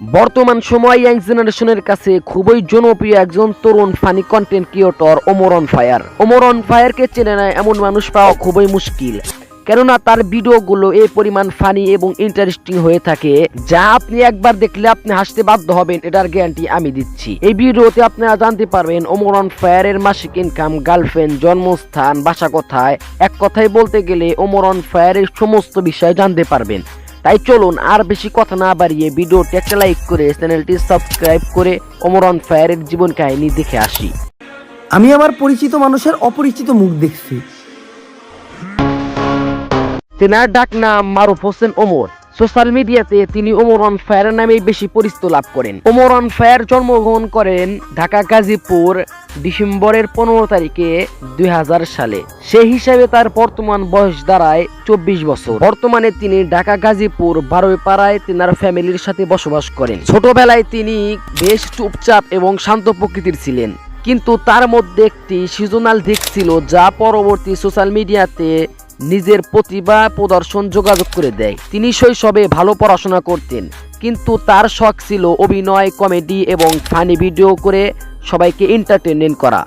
বর্তমান সময় ইয়াং জেনারেশনের কাছে খুবই জনপ্রিয় একজন তরুণ funny content creator Omor on fire. Omor on ফায়ারকে চেনে নেয় এমন মানুষ পাওয়া খুবই মুশকিল। কেননা তার ভিডিওগুলো এই পরিমাণ ফানি এবং ইন্টারেস্টিং হয়ে থাকে, যা আপনি একবার দেখলে আপনি হাসতে বাধ্য হবেন, এটার গ্যারান্টি আমি দিচ্ছি। এই ভিডিওতে আপনারা জানতে পারবেন ওমরন ফায়ারের মাসিক ইনকাম গার্লফ্রেন্ড জন্মস্থান, বাসা কোথায়, এক কথায় বলতে গেলে ওমরন ফায়ারের সমস্ত বিষয় জানতে পারবেন। তাই চলুন আর বেশি কথা না বাড়িয়ে ভিডিওটি একটা লাইক করে চ্যানেলটি সাবস্ক্রাইব করে ওমরন ফায়ারের জীবন কাহিনী দেখে আসি। আমি আমার পরিচিত মানুষের অপরিচিত মুখ দেখছি। তেনার ডাক নাম মারুফ হোসেন ওমর। সোশ্যাল মিডিয়াতে তিনি ওমর অন ফায়ার নামেই বেশি পরিচিত লাভ করেন। ওমর অন ফায়ার জন্মগ্রহণ করেন ঢাকা গাজীপুর ডিসেম্বরের পনেরো তারিখে দুই হাজার সালে। সেই হিসাবে তার বর্তমান বয়স দাঁড়ায় চব্বিশ বছর। বর্তমানে তিনি ঢাকা, গাজীপুর, বারোইপাড়ায় তেনার ফ্যামিলির সাথে বসবাস করেন। ছোটবেলায় তিনি বেশ চুপচাপ এবং শান্ত প্রকৃতির ছিলেন। কিন্তু তার মধ্যে একটি সিজনাল দিক ছিল যা পরবর্তী সোশ্যাল মিডিয়াতে নিজের প্রতিভা প্রদর্শন যোগাযোগ করে দেয়। তিনি শৈশবে ভালো পড়াশোনা করতেন, কিন্তু তার শখ ছিল অভিনয়, কমেডি এবং ফানি ভিডিও করে সবাইকে এন্টারটেনমেন্ট করা।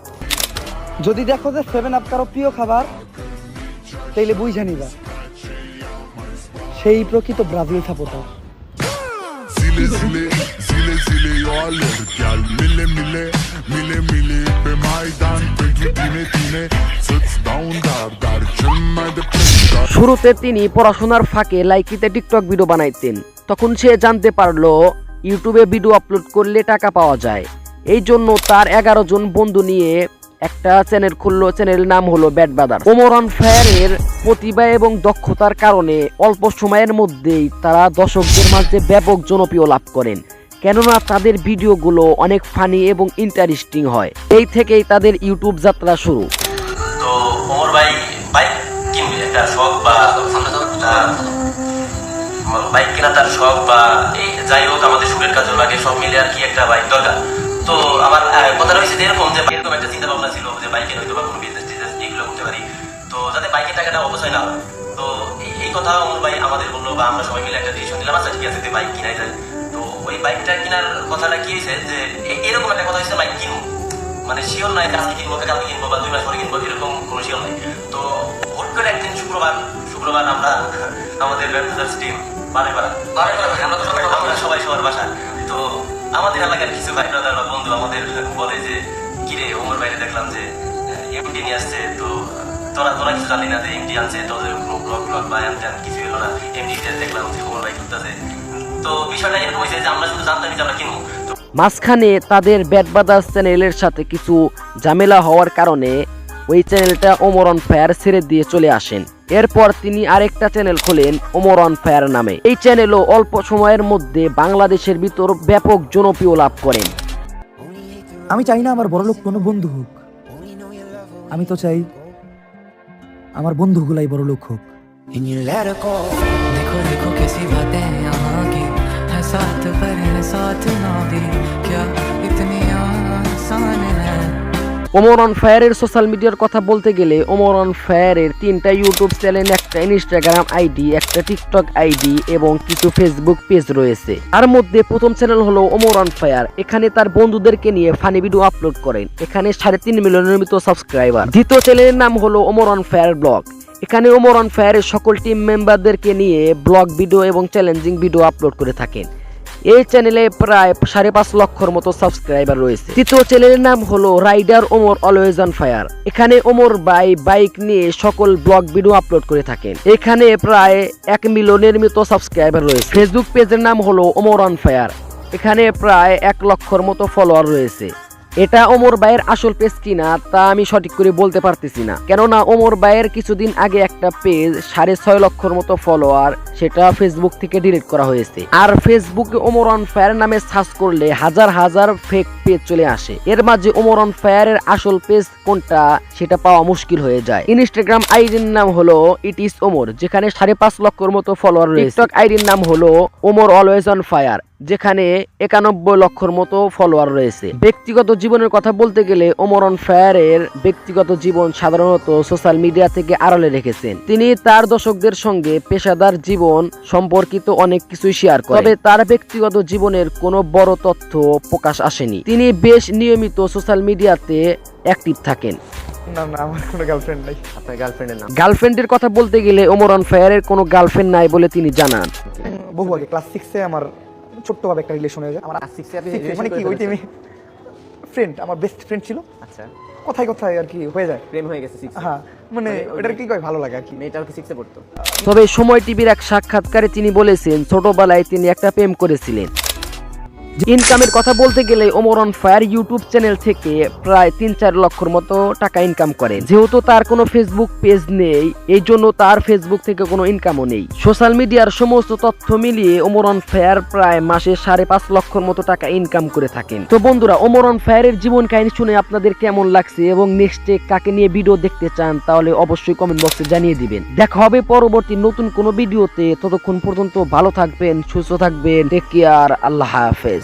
যদি দেখো যে সেভেন আপ কারও প্রিয় খাবার তাইলে বুঝে নিবা। সেই প্রকৃত ব্রাজিল সাপোর্টার শুরুতে তিনি পড়াশোনার ফাঁকে লাইকিতে টিকটক ভিডিও বানাইতেন। তখন সে জানতে পারল ইউটিউবে ভিডিও আপলোড করলে টাকা পাওয়া যায়। এই জন্য তার এগারো জন বন্ধু নিয়ে একটা চ্যানেল খুললো চ্যানেল নাম হলো ব্যাট ব্রাদার ওমরন ফায়ারের প্রতিভা এবং দক্ষতার কারণে অল্প সময়ের মধ্যেই তারা দর্শকদের মাঝে ব্যাপক জনপ্রিয় লাভ করেন। কেননা তাদের ভিডিওগুলো অনেক ফানি এবং ইন্টারেস্টিং হয়। এই থেকেই তাদের ইউটিউব যাত্রা শুরু। তো ওমর ভাই বাইক কিনবে একটা শখ বা বাইক কেনা তার শখ বা এই যাই হোক, আমাদের সুরের টাকাটা অবশ্যই না। তো এই- কথা ওমর ভাই আমাদের বলল বা আমরা সবাই মিলে একটা ডিসিশন নিলাম আচ্ছা ঠিক আছে বাইক কিনাই যায় তো ওই বাইকটা কেনার কথাটা কি হয়েছে যে এরকম একটা কথা হয়েছে বাইক কিনবো। মানে শিওর যে আজকে কিনবো, কালকে কিনবো বা দুই মাস পরে কিনবো, এরকম কোনো শিওর নাই। তো হুট করে একদিন শুক্রবার শুক্রবার আমরা আমাদের ব্যবসার টিম বারে বারে বারে বারে আমরা তো আমরা সবাই সবার বাসা। তো আমাদের এলাকার কিছু ভাই ব্রাদার বা বন্ধু আমাদের বলে যে, কিরে, ওমর বাইরে দেখলাম যে এমডি নিয়ে আসছে, তো তোরা তোরা কিছু জানি না যে এমডি আনছে? তোদের কোনো ব্লগ ব্লগ বা এম ট্যান কিছু হলো না। এমডি দেখলাম যে ওমর ভাই করতেছে তো বিষয়টা এরকম হয়েছে যে আমরা শুধু জানতামই যে আমরা কিনবো। মাঝখানে তাদের ব্যাট ব্রাদার্স চ্যানেলের সাথে কিছু ঝামেলা হওয়ার কারণে ওই চ্যানেলটা ওমরন ফায়ার ছেড়ে দিয়ে চলে আসেন। এরপর তিনি আরেকটা চ্যানেল খোলেন ওমরন ফায়ার নামে। এই চ্যানেলও অল্প সময়ের মধ্যে বাংলাদেশের ভিতর ব্যাপক জনপ্রিয় লাভ করেন। আমি চাই না আমার বড়লোক কোনো বন্ধু হোক। আমি তো চাই আমার বন্ধুগুলাই বড়লোক হোক In you let her go देखो देखो कैसी बातें हैं यहाँ की है साथ पर है साथ ना भी क्या इतनी आसान है ওমরন ফায়ারের সোশ্যাল মিডিয়ার কথা বলতে গেলে ওমরন ফায়ারের তিনটা ইউটিউব চ্যানেল একটা ইনস্টাগ্রাম আইডি একটা টিকটক আইডি এবং কিছু ফেসবুক পেজ রয়েছে। তার মধ্যে প্রথম চ্যানেল হলো ওমরন ফায়ার। এখানে তার বন্ধুদেরকে নিয়ে ফানি ভিডিও আপলোড করেন। এখানে সাড়ে তিন মিলিয়নের মতো সাবস্ক্রাইবার দ্বিতীয় চ্যানেলের নাম হলো ওমরন ফায়ার ব্লগ। এখানে ওমরন ফায়ারের সকল টিম মেম্বারদেরকে নিয়ে ব্লগ ভিডিও এবং চ্যালেঞ্জিং ভিডিও আপলোড করে থাকেন। এই চ্যানেলে প্রায় সাড়ে পাঁচ লক্ষর মতো সাবস্ক্রাইবার রয়েছে। তৃতীয় চ্যানেলের নাম হলো rider Omor always on fire এখানে ওমর বাই বাইক নিয়ে সকল ব্লগ ভিডিও আপলোড করে থাকেন। এখানে প্রায় এক মিলিয়নের মতো সাবস্ক্রাইবার রয়েছে। ফেসবুক পেজের নাম হলো ওমর অন ফায়ার এখানে প্রায় এক লক্ষর মতো ফলোয়ার রয়েছে। এটা ওমর ভাইয়ের আসল পেজ কিনা তা আমি সঠিক করে বলতে পারতেছি না। কেননা ওমর ভাইয়ের কিছুদিন আগে একটা পেজ সাড়ে ছয় লক্ষর মতো ফলোয়ার সেটা ফেসবুক থেকে ডিলিট করা হয়েছে। আর ফেসবুকে ওমর অন ফায়ার নামে সার্চ করলে হাজার হাজার ফেক পেজ চলে আসে। এর মাঝে ওমর অন ফায়ারের আসল পেজ কোনটা সেটা পাওয়া মুশকিল হয়ে যায়। ইনস্টাগ্রাম আইডির নাম হলো ইট ইস ওমর যেখানে সাড়ে পাঁচ লক্ষর মতো ফলোয়ার রয়েছে। টিকটক আইডির নাম হলো ওমর অলওয়েজ অন ফায়ার যেখানে একানব্বই লক্ষর মতো ফলোয়ার রয়েছে। ব্যক্তিগত জীবনের কথা বলতে গেলে ওমরন ফায়ারের ব্যক্তিগত জীবন সাধারণত সোশ্যাল মিডিয়া থেকে আড়ালে রেখেছেন। তিনি তার দর্শকদের সঙ্গে পেশাদার জীবন সম্পর্কিত অনেক কিছুই শেয়ার করেন। তবে তার ব্যক্তিগত জীবনের কোনো বড় তথ্য প্রকাশ আসেনি। তিনি বেশ নিয়মিত সোশ্যাল মিডিয়াতে অ্যাক্টিভ থাকেন। না না আমার কোনো গার্লফ্রেন্ড নাই। আপনার গার্লফ্রেন্ডের গার্লফ্রেন্ডের কথা বলতে গেলে ওমরন ফায়ারের কোনো গার্লফ্রেন্ড নাই বলে তিনি জানান। বহু আগে ক্লাস সিক্সে আমার ছোট্টভাবে একটা রিলেশন হয়ে যায়। আমার সিক্সে six মানে কি ওই টাইমে ফ্রেন্ড আমার বেস্ট ফ্রেন্ড ছিল। আচ্ছা। কথায় কথায় আর কি হয়ে যায়। প্রেম হয়ে গেছে সিক্স হ্যাঁ মানে ওটার কি কয় ভালো লাগে আর কি। মেয়েটাও কি সিক্সে পড়তো? তবে সময় টিভির এক সাক্ষাৎকারে তিনি বলেছেন ছোটবেলায় তিনি একটা প্রেম করেছিলেন। ইনকামের কথা বলতে গেলে ওমরন ফায়ার ইউটিউব চ্যানেল থেকে প্রায় তিন চার লক্ষর মতো টাকা ইনকাম করেন যেহেতু তার কোনো ফেসবুক পেজ নেই, এই জন্য তার ফেসবুক থেকে কোনো ইনকামও নেই। সোশ্যাল মিডিয়ার সমস্ত তথ্য মিলিয়ে ওমরন ফায়ার প্রায় মাসে সাড়ে পাঁচ লক্ষর মতো টাকা ইনকাম করে থাকেন। তো বন্ধুরা ওমরন ফায়ারের জীবন কাহিনী শুনে আপনাদের কেমন লাগছে এবং নেক্সটে কাকে নিয়ে ভিডিও দেখতে চান, তাহলে অবশ্যই কমেন্ট বক্সে জানিয়ে দিবেন। দেখা হবে পরবর্তী নতুন কোনো ভিডিওতে ততক্ষণ পর্যন্ত ভালো থাকবেন, সুস্থ থাকবেন টেক কেয়ার আল্লাহ হাফেজ।